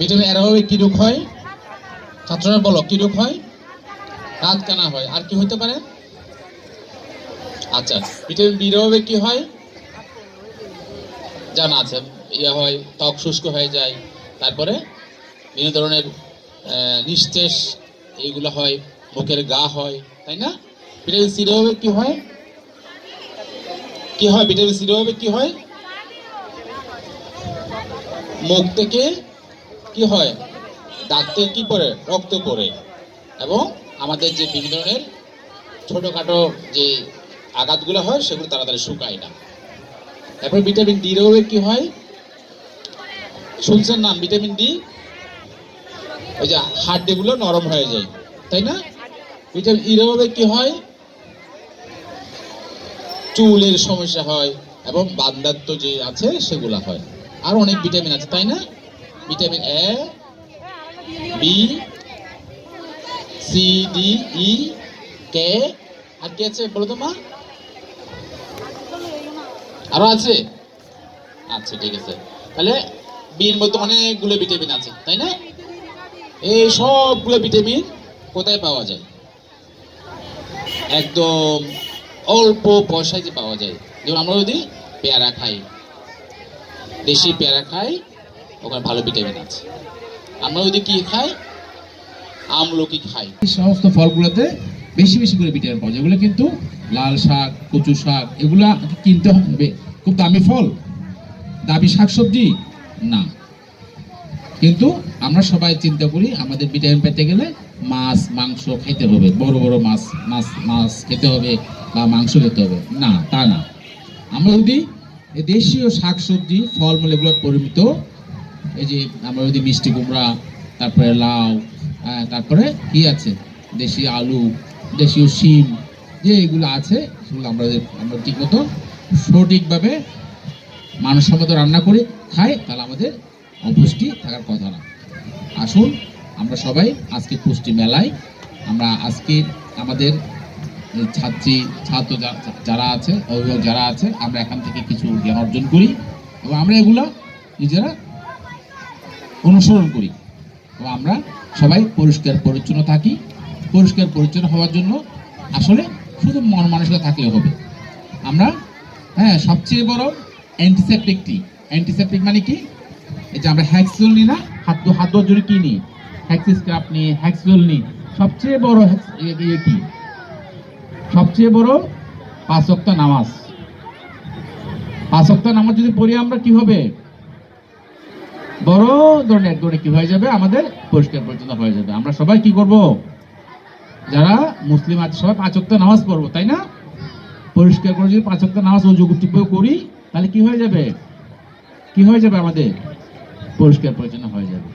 Vitamin এর অভাবে কি রোগ হয়? ছাত্ররা বলো, কি রোগ হয়? রাত কানা হয়, আর কি হতে পারে? আচ্ছা ভিটামিন বির অভাবে কি হয়? জানা আছে ইয়ে হয়, ত্বক শুষ্ক হয়ে যায়, তারপরে বিভিন্ন ধরনের নিস্তেজ এইগুলো হয়, মুখের গা হয়, তাই না? ভিটামিন সির অভাবে কি হয়? কি হয়? ভিটামিন সির অভাবে কি হয়? মুখ থেকে কি হয়? থেকে কি পড়ে রক্ত পড়ে এবং আমাদের যে বিভিন্ন ধরনের ছোটোখাটো যে আঘাতগুলো হয়, সেগুলো তাড়াতাড়ি শুকায় না। তারপর ভিটামিন ডি অভাবে কি হয়? শুনছেন নাম ভিটামিন ডি? ওই যে হাড্ডিগুলো নরম হয়ে যায়, তাই না? ভিটামিন ই অভাবে কি হয়? চুলের সমস্যা হয় এবং বান্দাত্ব যে আছে, সেগুলো হয়। আর অনেক ভিটামিন আছে, তাই না? Vitamin A B C D E K আর কি আছে বলো তো মা? আরও আছে? আচ্ছা ঠিক আছে। তাহলে বির মধ্যে অনেকগুলো ভিটামিন আছে, তাই না? এই সবগুলো ভিটামিন কোথায় পাওয়া যায়? একদম অল্প পয়সায় যে পাওয়া যায়। যেমন আমরা যদি পেয়ারা খাই, দেশি পেয়ারা খাই ওখানে ভালো ভিটামিন আছে। আমরা যদি কি খাই? আমলকি খাই। এই সমস্ত ফলগুলোতে বেশি বেশি করে ভিটামিন পাওয়া যায়। এগুলো কিন্তু লাল শাক কচু শাক, এগুলা কিনতে হবে খুব দামি ফল। দামি শাকসবজি? না। কিন্তু আমরা সবাই চিন্তা করি আমাদের ভিটামিন পেতে গেলে মাছ, মাংস খেতে হবে। বড় বড় মাছ মাছ মাছ খেতে হবে বা মাংস খেতে হবে। না, তা না। আমরা যদি দেশীয় শাকসবজি, ফলমূল এগুলো পরিমিত এই যে আমরা যদি মিষ্টি কুমড়া, তারপরে লাউ তারপরে কি আছে? দেশি আলু, দেশীয় শিম, যে এগুলো আছে, সেগুলো আমরা আমরা ঠিক মতো সঠিকভাবে মানসম্মত রান্না করে খাই, তাহলে আমাদের অপুষ্টি থাকার কথা না। আসুন, আমরা সবাই আজকে পুষ্টি মেলায়, আমরা আজকে আমাদের ছাত্রী, ছাত্র যারা আছে, অভিভাবক যারা আছে, আমরা এখান থেকে কিছু জ্ঞান অর্জন করি এবং আমরা এগুলো নিজেরা অনুসরণ করি। আমরা সবাই পরিষ্কার পরিচ্ছন্ন থাকি। পরিষ্কার পরিচ্ছন্ন হওয়ার জন্য আসলে শুধু মন মানসিকতা থাকলে হবে। আমরা হ্যাঁ সবচেয়ে বড় অ্যান্টিসেপটিক কি অ্যান্টিসেপটিক মানে কি? এই যে আমরা হ্যাক্সুল নিই না, হাত হাত ধোয়ার জন্য কি নিই? হ্যাক্সিস ক্রাপ নিই হ্যাক্সুল নিই। সবচেয়ে বড় হ্যাক্স- ইয়ে- কি? সবচেয়ে বড় পাঁচ নামাজ। পাঁচ নামাজ যদি পড়ি আমরা কি হবে? বড় ধরনের দৌড়ে কি হয়ে যাবে? আমাদের পরিষ্কার পরিচ্ছন্ন হয়ে যাবে। আমরা সবাই কি করব? যারা মুসলিম আছে, সবাই পাঁচ ওয়াক্ত নামাজ পড়ব, তাই না? পরিষ্কার করে যদি পাঁচ ওয়াক্ত নামাজ যোগ করি, তাহলে কি হয়ে যাবে? কি হয়ে যাবে আমাদের? পরিষ্কার পরিচ্ছন্ন হয়ে যাবে।